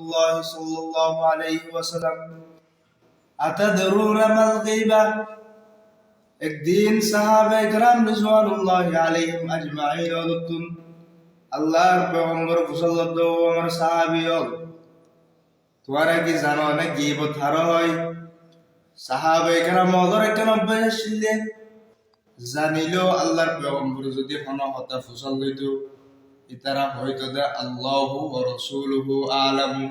الله صلى الله عليه وسلم أتدرون ما الغيبة একদিন সাহাবে کرام রিজওয়ানুল্লাহ আলাইহিম আজমাইন বলতুন আল্লাহর পয়গম্বর মুসাল্লাল্লাহু আমার সাহাবীও তোমরা কি জানো না গীবত হারা হয় সাহাবে کرام মদর কেন অভ্যাস ছিল জানিল আল্লাহর পয়গম্বর যদি হন হতা ফুসল হইতো ইতারা হয়তো দে আল্লাহু ও রসুলহু আলামু।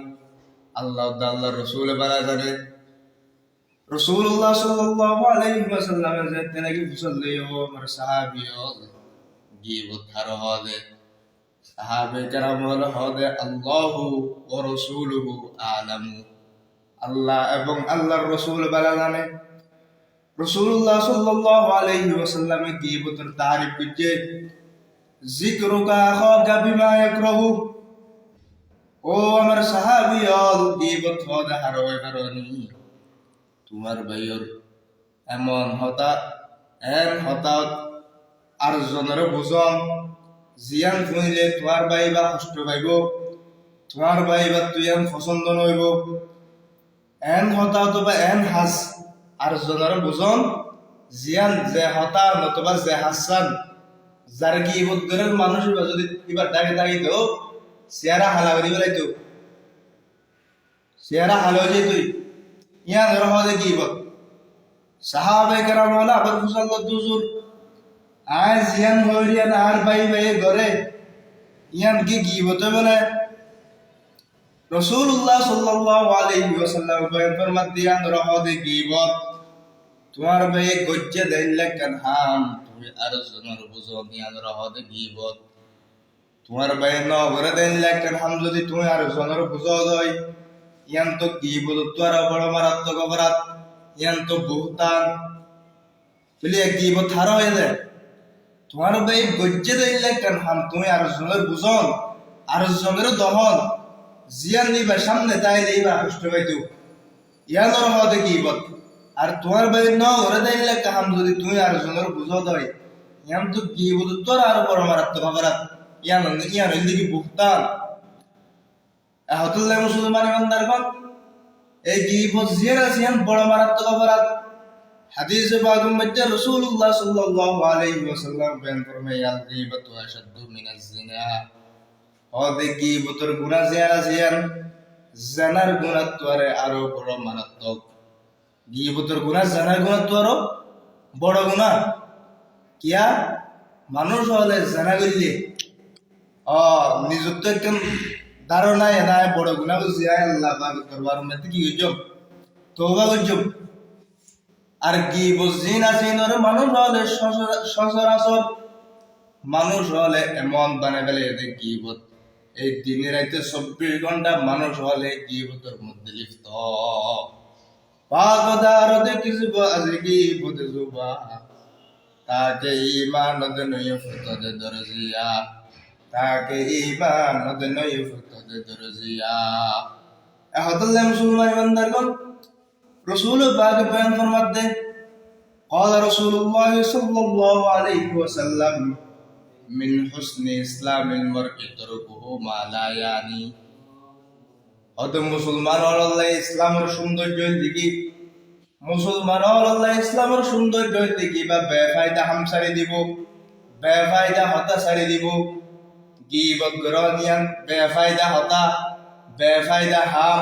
আল্লাহ আল্লাহ রসুল বারা জানে। রসুল্লাহ সাল্লাল্লাহু আলাইহি ওয়াসাল্লাম যেতে নাকি ফুসল দিও আমার সাহাবিও গীবত হারা হবে সাহাবে কেরাম হল হবে আল্লাহু ও রসুলহু আলামু। আল্লাহ এবং আল্লাহর রসুল বারা জানে। রসুল্লাহ সাল্লাল্লাহু আলাইহি ওয়াসাল্লামে গীবতের তারিফ জিক্রুকা আখাকা বিমা ইয়াকরাহু ও আমার সাহাবী অল গীবত হদা হারোয় কারণি। তোমার ভাইয়র এমন হতা এন হতাত আর জনের বুঝন জিয়ান শুনিলে, তোমার ভাই বা কষ্ট পাইব তোমার ভাই বা তুই এন পছন্দ নইব। এন হতাত বা এন হাস আর জনের বুঝন জিয়ান যে হতা নতুবা যে হাসান যার কি ইবদরের মানুষ যদি এবার ডাকে ডাকি তো চেহারা হালা করি বেলাই তো চেহারা হালো যে তুই ইয়া ধর হদে কি ইবদ সাহাবে কেরাম হলা আবার ফুসাল্লা দুজুর আয় জিয়ান হইরিয়ান আর ভাই ভাই ঘরে ইয়ান কি কি বতে বলে? রসুল্লাহ সাল্লাল্লাহু আলাইহি ওয়াসাল্লাম বয়ান ফরমাত দিয়ান রহদে কি ইবদ তোমার ভাই গজ্জে দাইল্লা কান? হাম, তুমি আর জনের বুঝো নিয়ান রহদে গিবত। তোমার ভাই ন ঘরে দাইল্লা কান? হাম, যদি তুমি আর জনের বুঝো দই। ইয়ান তো গিবত তো আর বড় মারাত্মক অপরাধ। ইয়ান তো বহুতান। বলি এক গিবত হার হয়ে যায় তোমার ভাই গজ্জে দাইল্লা কান? হাম, তুমি আর জনের বুঝন আর জনের দহন। জিয়ান নিবা, সামনে তাই দিবা কষ্ট পাইতো ইয়ান রহদে গিবত। আর তোমার বাড়ির ন ওরে দাইলে কাহাম যদি তুমি আর জনের বুঝো দই ইয়াম তো কি বুঝো? তোর আর বড় মারাত্মক অপরাধ। ইয়ান ইয়ান হইলে কি বুকতান আহতুল্লাহ মুসলমান ইমানদারগণ, এই কি বুঝিয়ে আছে? ইয়ান বড় মারাত্মক অপরাধ। হাদিসে বাগুম মধ্যে রাসূলুল্লাহ সাল্লাল্লাহু আলাইহি ওয়াসাল্লাম বয়ান ফরমায় আল গীবাতু আশাদ্দু মিনাজ জিনা ও দেখি বুতর গুনাহ জিয়ারা জিয়ান জানার গুনাহ আরও বড় মারাত্মক। গিবতর গুণা, জানার গুণা তো আরও বড় গুণা। কিয়া? মানুষ হলে জানা করলে অ, নিযুক্ত একদম ধারণা এনায় বড় গুণা বুঝি, আয় আল্লাহ, পাক দরবার মধ্যে কি হইছ তোবা করছ আর কি বুঝি না চিনর মানুষ হলে সচরাচর মানুষ হলে এমন বানাই ফেলে এতে গিবত এই দিনে রাইতে চব্বিশ ঘণ্টা মানুষ হলে গিবতর মধ্যে লিপ্ত। পাগদারতে কিসব আজকি বুদ জুবা তাকে ইমান নয় ফুতদে দরজিয়া তাকে ইমান নয় ফুতদে দরজিয়া এহদল্লাহ মুসলমান ইমানদারগণ রসুল পাক বয়ান ফরমাতে قال رسول الله صلى الله عليه وسلم من حسن إسلام المرء تركه ما لا يعني হয়তো মুসলমান আল্লাহ ইসলামের সৌন্দর্য দিকে মুসলমান আল্লাহ ইসলামের সৌন্দর্য দিকে বা বেফায়দা হাম সারি দিব, বেফায়দা হতা সারি দিব? গিবত গ্রহণিয়ান বেফায়দা হতা, বেফায়দা হাম,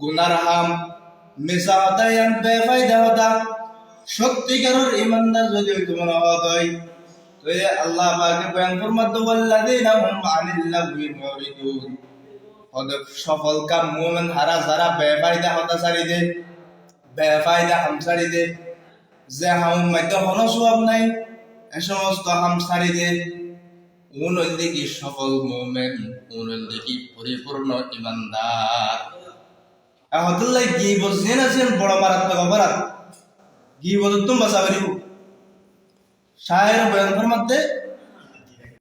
গুনার হাম মিশা হতা ইয়ান, বেফায়দা হতা। সত্যিকারের ইমানদার যদি তোমার হওয়া হয় তো আল্লাহ পাকে বয়ান ফরমাত ওয়াল্লাযিনা হুম আনিল লাগবি সফল কাম মোমেন হারা যারা বেফায়দা হতা সারি দে, বেফায়দা হাম সারি দে, যে হাম মধ্যে হন সব নাই, এ সমস্ত হাম সারি দে। উন কি সফল মোমেন উন কি পরিপূর্ণ ইমানদার। আহতুল্লাহ কি বলছেন আছেন বড় মারাত্মক অপরাধ। বলতো? বাসা করিব শায়ের বয়ান ফরমাতে